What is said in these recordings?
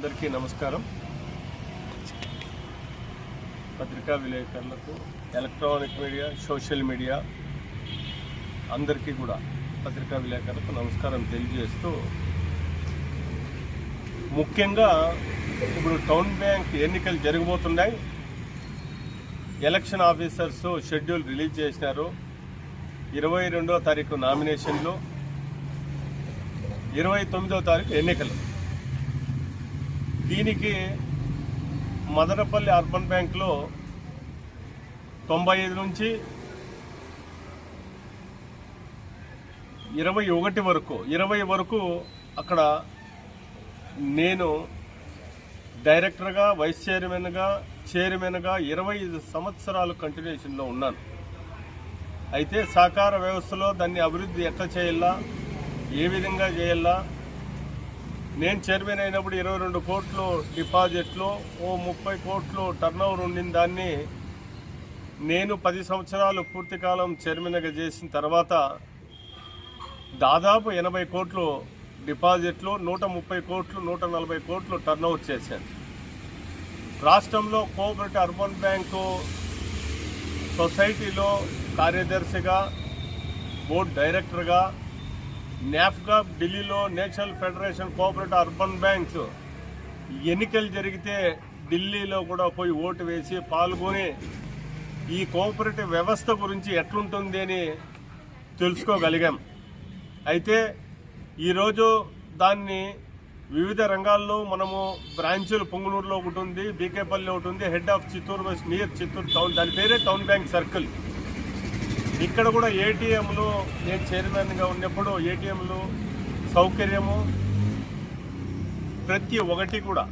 అందరికీ నమస్కారం. పత్రికా విలేకరులకు ఎలక్ట్రానిక్ మీడియా సోషల్ మీడియా అందరికీ కూడా పత్రికా విలేకరులకు నమస్కారం తెలియజేస్తూ ముఖ్యంగా ఇప్పుడు టౌన్ బ్యాంక్ ఎన్నికలు జరగబోతున్నాయి. ఎలక్షన్ ఆఫీసర్స్ షెడ్యూల్ రిలీజ్ చేసినారు ఇరవై రెండో తారీఖు నామినేషన్లు. ఇరవై తొమ్మిదో తారీఖు ఎన్నికలు. దీనికి మదనపల్లి అర్బన్ బ్యాంక్లో తొంభై ఐదు నుంచి ఇరవై ఒకటి వరకు ఇరవై వరకు అక్కడ నేను డైరెక్టర్గా వైస్ చైర్మన్గా చైర్మన్గా ఇరవై ఐదు సంవత్సరాలు కంటిన్యూషన్లో ఉన్నాను. అయితే సహకార వ్యవస్థలో దాన్ని అభివృద్ధి ఎట్లా చేయాలా ఏ విధంగా చేయాలా నేను చైర్మన్ అయినప్పుడు ఇరవై రెండు కోట్లు డిపాజిట్లు ఓ ముప్పై కోట్లు టర్న్ ఓవర్ ఉండిన దాన్ని నేను పది సంవత్సరాలు పూర్తి కాలం చైర్మన్గా చేసిన తర్వాత దాదాపు ఎనభై కోట్లు డిపాజిట్లు నూట ముప్పై కోట్లు నూట నలభై కోట్లు టర్న్ ఓవర్ చేశాను. రాష్ట్రంలో కోఆపరేటివ్ అర్బన్ బ్యాంకు సొసైటీలో కార్యదర్శిగా బోర్డు డైరెక్టర్గా నాఫ్గా ఢిల్లీలో national federation cooperative urban banks ఎన్నికలు జరిగితే ఢిల్లీలో కూడా పోయి ఓటు వేసి పాల్గొని ఈ కోఆపరేటివ్ వ్యవస్థ గురించి ఎట్లుంటుంది అని తెలుసుకోగలిగాం. అయితే ఈరోజు దాన్ని వివిధ రంగాల్లో మనము బ్రాంచులు పొంగునూరులో ఒకటి ఉంది బీకేపల్లి ఒకటి ఉంది head of Chittoor bus near Chittoor town దాని పేరే టౌన్ బ్యాంక్ సర్కిల్. ఇక్కడ కూడా ఏటీఎంలు నేను చైర్మన్గా ఉన్నప్పుడు ఏటీఎంలు సౌకర్యము ప్రతి ఒకటి కూడా.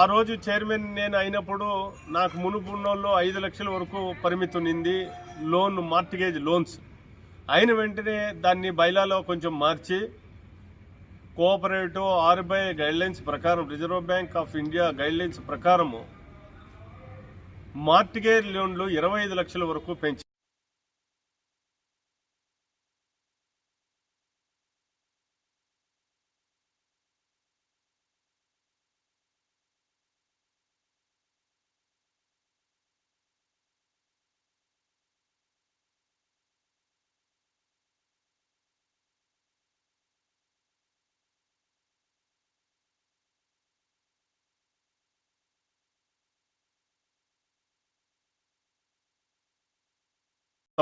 ఆ రోజు చైర్మన్ నేను అయినప్పుడు నాకు మునుపు ఉన్నోళ్ళు ఐదు లక్షల వరకు పరిమితి ఉన్నింది లోన్ మార్టిగేజ్ లోన్స్. అయిన వెంటనే దాన్ని బైలాలో కొంచెం మార్చి కోఆపరేటివ్ ఆర్బీఐ గైడ్లైన్స్ ప్రకారం reserve bank of India guidelines ప్రకారము మార్టిగేజ్ లోన్లు ఇరవై ఐదు లక్షల వరకు పెంచి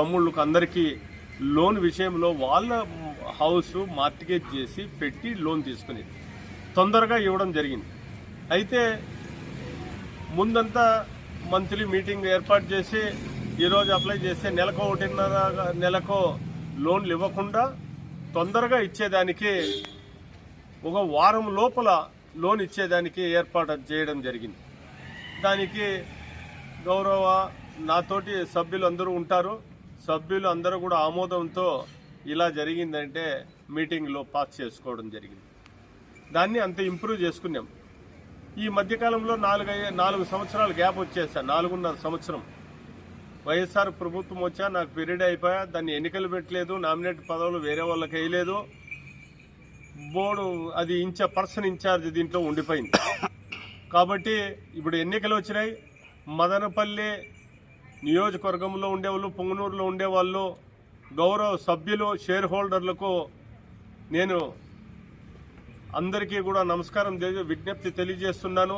తమ్ముళ్ళకు అందరికీ లోన్ విషయంలో వాళ్ళ హౌస్ మార్టిగేజ్ చేసి పెట్టి లోన్ తీసుకుని తొందరగా ఇవ్వడం జరిగింది. అయితే ముందంతా మంత్లీ మీటింగ్ ఏర్పాటు చేసి ఈరోజు అప్లై చేస్తే నెలకో ఒకటిన్నర నెలకు లోన్లు ఇవ్వకుండా తొందరగా ఇచ్చేదానికి ఒక వారం లోపల లోన్ ఇచ్చేదానికి ఏర్పాటు చేయడం జరిగింది. దానికి గౌరవ నాతోటి సభ్యులు అందరూ ఉంటారు. సభ్యులు అందరూ కూడా ఆమోదంతో ఇలా జరిగిందంటే మీటింగ్లో పాస్ చేసుకోవడం జరిగింది. దాన్ని అంత ఇంప్రూవ్ చేసుకున్నాం. ఈ మధ్యకాలంలో నాలుగు నాలుగు సంవత్సరాలు గ్యాప్ వచ్చేసా నాలుగున్నర సంవత్సరం. వైఎస్ఆర్ ప్రభుత్వం వచ్చా నాకు పీరియడ్ అయిపోయా దాన్ని ఎన్నికలు పెట్టలేదు నామినేట్ పదవులు వేరే వాళ్ళకి వేయలేదు. బోర్డు అది ఇంచ పర్సన్ ఇన్ఛార్జ్ దీంట్లో ఉండిపోయింది. కాబట్టి ఇప్పుడు ఎన్నికలు వచ్చినాయి. మదనపల్లి నియోజకవర్గంలో ఉండేవాళ్ళు పొంగనూరులో ఉండేవాళ్ళు గౌరవ సభ్యులు షేర్ హోల్డర్లకు నేను అందరికీ కూడా నమస్కారం విజ్ఞప్తి తెలియజేస్తున్నాను.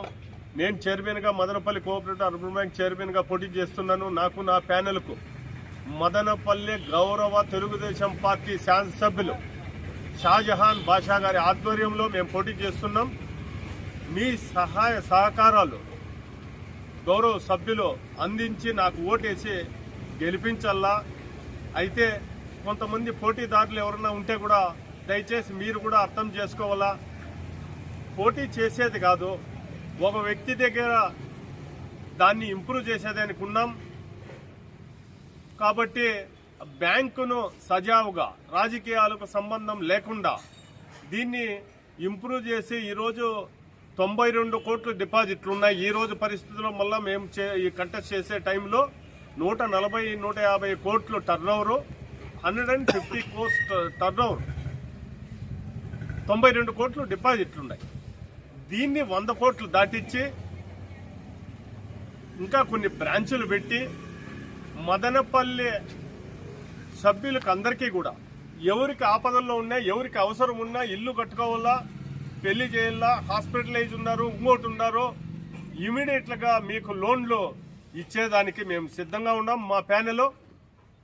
నేను చైర్మన్గా మదనపల్లి కోఆపరేటివ్ అర్బన్ బ్యాంక్ చైర్మన్గా పోటీ చేస్తున్నాను. నాకు నా ప్యానెల్కు మదనపల్లి గౌరవ తెలుగుదేశం పార్టీ శాసనసభ్యులు షాజహాన్ బాషా గారి ఆధ్వర్యంలో మేము పోటీ చేస్తున్నాం. మీ సహాయ సహకారాలు గౌరవ సభ్యులు అందించి నాకు ఓటేసి గెలిపించల్లా. అయితే కొంతమంది పోటీదారులు ఎవరన్నా ఉంటే కూడా దయచేసి మీరు కూడా అర్థం చేసుకోవాలా? పోటీ చేసేది కాదు ఒక వ్యక్తి దగ్గర దాన్ని ఇంప్రూవ్ చేసేదానికి ఉన్నాం. కాబట్టి బ్యాంకును సజావుగా రాజకీయాలకు సంబంధం లేకుండా దీన్ని ఇంప్రూవ్ చేసి ఈరోజు తొంభై రెండు కోట్లు డిపాజిట్లు ఉన్నాయి ఈ రోజు పరిస్థితుల్లో మళ్ళీ మేము చే ఈ కంటెస్ట్ చేసే టైంలో నూట నలభై నూట యాభై కోట్లు turn over hundred and fifty crores turn over తొంభై రెండు కోట్లు డిపాజిట్లు ఉన్నాయి దీన్ని వంద కోట్లు దాటిచ్చి ఇంకా కొన్ని బ్రాంచులు పెట్టి మదనపల్లి సభ్యులకు అందరికీ కూడా ఎవరికి ఆపదల్లో ఉన్నా ఎవరికి అవసరం ఉన్నా ఇల్లు కట్టుకోవాలా పెళ్ళి చేయాలా హాస్పిటలైజ్ ఉన్నారు ఇంకోటి ఉన్నారు ఇమీడియట్గా మీకు లోన్లు ఇచ్చేదానికి మేము సిద్ధంగా ఉన్నాం. మా ప్యానెల్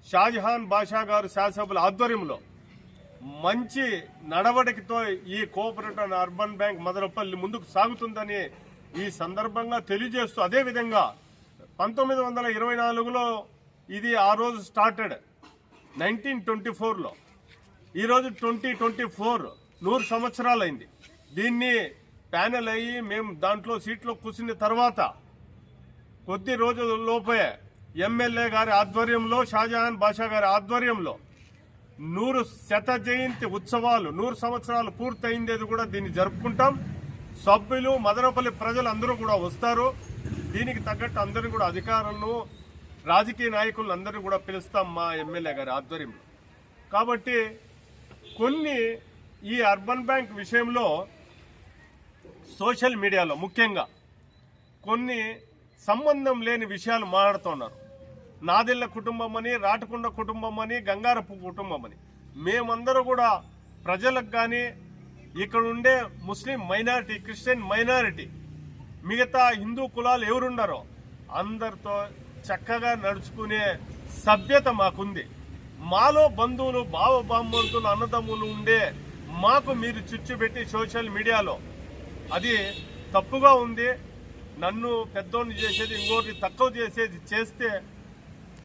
షాజహాన్ బాషా గారు శాసనసభ్యుల ఆధ్వర్యంలో మంచి నడవడికతో ఈ cooperative and urban bank Madanapalle ముందుకు సాగుతుందని ఈ సందర్భంగా తెలియజేస్తూ అదే విధంగా పంతొమ్మిది వందల ఇరవై నాలుగులో ఇది ఆ రోజు స్టార్టెడ్ నైన్టీన్ ట్వంటీ ఫోర్లో ఈరోజు ట్వంటీ ట్వంటీ ఫోర్ నూరు సంవత్సరాలైంది. దీన్ని ప్యానెల్ అయ్యి మేము దాంట్లో సీట్లో కూర్చున్న తర్వాత కొద్ది రోజుల లోపే ఎమ్మెల్యే గారి ఆధ్వర్యంలో షాజహాన్ బాషా గారి ఆధ్వర్యంలో నూరు శత జయంతి ఉత్సవాలు నూరు సంవత్సరాలు పూర్తయిందేది కూడా దీన్ని జరుపుకుంటాం. సభ్యులు మదనపల్లి ప్రజలు అందరూ కూడా వస్తారు. దీనికి తగ్గట్టు అందరినీ కూడా అధికారులను రాజకీయ నాయకులను అందరినీ కూడా పిలుస్తాం మా ఎమ్మెల్యే గారి ఆధ్వర్యంలో. కాబట్టి కొన్ని ఈ అర్బన్ బ్యాంక్ విషయంలో సోషల్ మీడియాలో ముఖ్యంగా కొన్ని సంబంధం లేని విషయాలు మాట్లాడుతున్నారు. నాదిళ్ళ కుటుంబం అని రాటకొండ కుటుంబం అని గంగారపు కుటుంబం అని. మేమందరూ కూడా ప్రజలకు కానీ ఇక్కడ ఉండే ముస్లిం మైనారిటీ క్రిస్టియన్ మైనారిటీ మిగతా హిందూ కులాలు ఎవరుండరో అందరితో చక్కగా నడుచుకునే సభ్యత మాకుంది. మాలో బంధువులు బావ బాంబంతులు అన్నదమ్ములు ఉండే మాకు మీరు చిచ్చు పెట్టి సోషల్ మీడియాలో అది తప్పుగా ఉంది. నన్ను పెద్దోడిని చేసేది ఇంకోటి తక్కువ చేసేది చేస్తే